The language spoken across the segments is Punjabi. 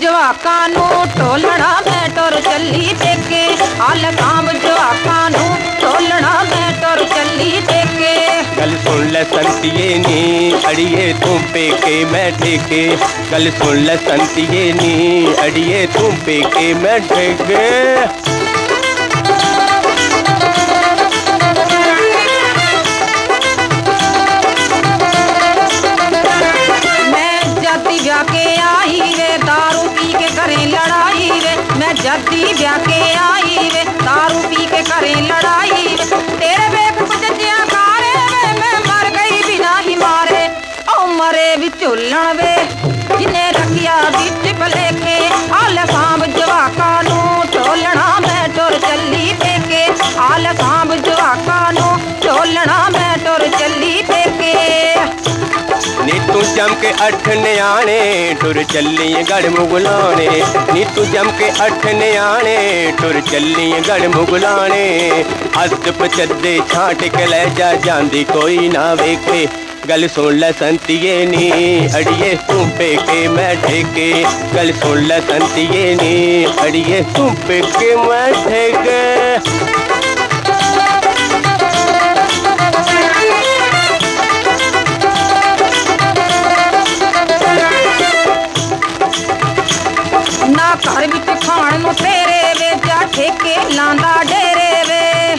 ਜਵਾਕਾਂ ਨੂੰ ਢੋਲਣਾ ਮੈਂ ਟੁਰ ਚੱਲੀ ਪੇਕੇ ਹਲ ਸਾਂਭ ਜਵਾਕਾਂ ਨੂੰ ਢੋਲਣਾ ਮੈਂ ਟੁਰ ਚੱਲੀ ਪੇਕੇ ਗੱਲ ਸੁਣ ਲੈ ਸੰਤੀਏ ਨੀ ਅੜੀਏ ਤੂੰ ਪੇਕੇ ਮੈਂ ਠੇਕੇ ਗੱਲ ਸੁਣ ਲੈ ਸੰਤੀਏ ਨੀ ਅੜੀਏ ਤੂੰ ਪੇਕੇ ਮੈਂ ਠੇਕੇ ਮੈਂ ਆਈ ਵੇ दारू ਪੀ ਕੇ ਘਰੇ ਲੜਾਈ ਵੇ ਮੈਂ ਜਾਤੀ ਵਿਆਹ ਕੇ ਆਈ ਵੇ दारू ਪੀ ਕੇ ਘਰੇ ਲੜਾਈ ਵੇ ਤੇਰੇ ਵੇਖ ਕੁਝ ਜਿਆ ਕਾਰੇ ਵੇ ਮੈਂ ਮਰ ਗਈ ਬਿਨਾ ਹੀ ਮਾਰੇ ਓ ਮਰੇ ਵਿਚੋਲਣ ਵੇ ਜਿਨੇ ਰੱਖਿਆ ਵਿੱਚ ਭਲੇਖੇ ਨੀ ਤੂੰ ਜਮ ਕੇ ਅੱਠ ਨਿਆਣੇ, ਟੁਰ ਚੱਲੀ ਗੜ ਮੁਗਲਾਣੇ। ਨੀ ਤੂੰ ਜਮ ਕੇ ਅੱਠ ਨਿਆਣੇ, ਟੁਰ ਚੱਲੀ ਗੜ ਮੁਗਲਾਣੇ। ਹੱਥ ਪਚੱਦੇ ਛਾਂਟ ਕੇ ਲੈ ਜਾ, ਜਾਂਦੀ ਕੋਈ ਨਾ ਵੇਖੇ। ਗੱਲ ਸੁਣ ਲੈ ਸੰਤੀਏ ਨੀ, ਅੜੀਏ ਤੂੰ ਕੇ ਮੈਂ ਠੇਕੇ। ਗੱਲ ਸੁਣ ਲੈ ਸੰਤੀਏ ਨੀ, ਅੜੀਏ ਤੂੰ ਕੇ ਮੈਂ ਠੇਕੇ। ਨਾ ਘਰ ਵਿੱਚ ਖਾਣ ਨੂੰ ਤੇਰੇ ਵੇ ਜਾ ਠੇਕੇ ਲਾਂਦਾ ਡੇਰੇ ਵੇ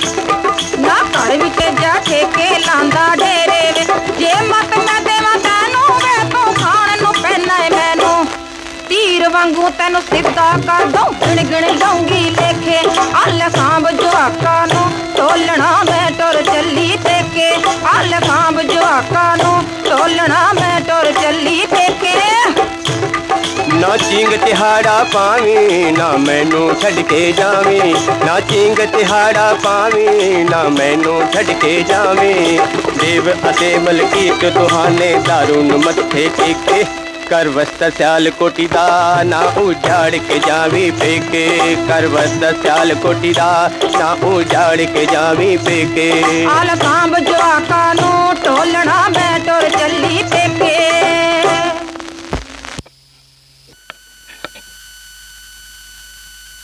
ਨਾ ਘਰ ਵਿੱਚ ਜਾ ਠੇਕੇ ਲਾਂਦਾ ਡੇਰੇ ਵੇ ਜੇ ਮਤ ਮੈਂ ਦੇਵਾਂ ਤੈਨੂੰ ਵੇ ਤੂੰ ਖਾਣ ਨੂੰ ਪੈਣਾ ਏ ਮੈਨੂੰ। ਤੀਰ ਵਾਂਗੂ ਤੈਨੂੰ ਸਿੱਧਾ ਕਰ ਦਊਂ, ਗਿਣ ਗਿਣ ਲਊਂਗੀ ਲੇਖੇ। ਹੱਲ ਸਾਂਭ ਜਵਾਕਾਂ ਨੂੰ, ਟੋਲਣਾ ਮੈਂ ਟੁਰ ਚੱਲੀ ਪੇਕੇ। ਹੱਲ ਸਾਂਭ ਜਵਾਕਾਂ ਨੂੰ ਢੋਲਣਾ ਨਾ ਚਿੰਗ ਤਿਹਾੜਾ ਪਾਵੀਂ, ਨਾ ਮੈਨੂੰ ਛੱਡ ਕੇ ਜਾਵੀਂ। ਨਾ ਚਿੰਗ ਤਿਹਾੜਾ ਪਾਵੀਂ, ਨਾ ਮੈਨੂੰ ਛੱਡ ਕੇ ਜਾਵੀਂ। ਦੇਵ ਅਤੇ ਮਲਕੀਤ ਦੁਹਾਨੇ ਦਾਰੂ ਮੱਥੇ ਟੇਕੇ। ਕਰ ਵਸਤ ਸਿਆਲ ਕੋਟੀ ਦਾ, ਨਾ ਉਜਾੜ ਕੇ ਜਾਵੀ ਪੇਕੇ। ਕਰ ਵਸਤ ਸਿਆਲ ਕੋਟੀ ਦਾ, ਨਾ ਉਜਾੜ ਕੇ ਜਾਵੀ ਪੇਕੇ। ਆਲ ਸਾਂਭ ਜਵਾਕਾਂ ਨੂੰ ਢੋਲਣਾ, ਮੈਂ ਟੁਰ ਚੱਲੀ ਪੇਕੇ।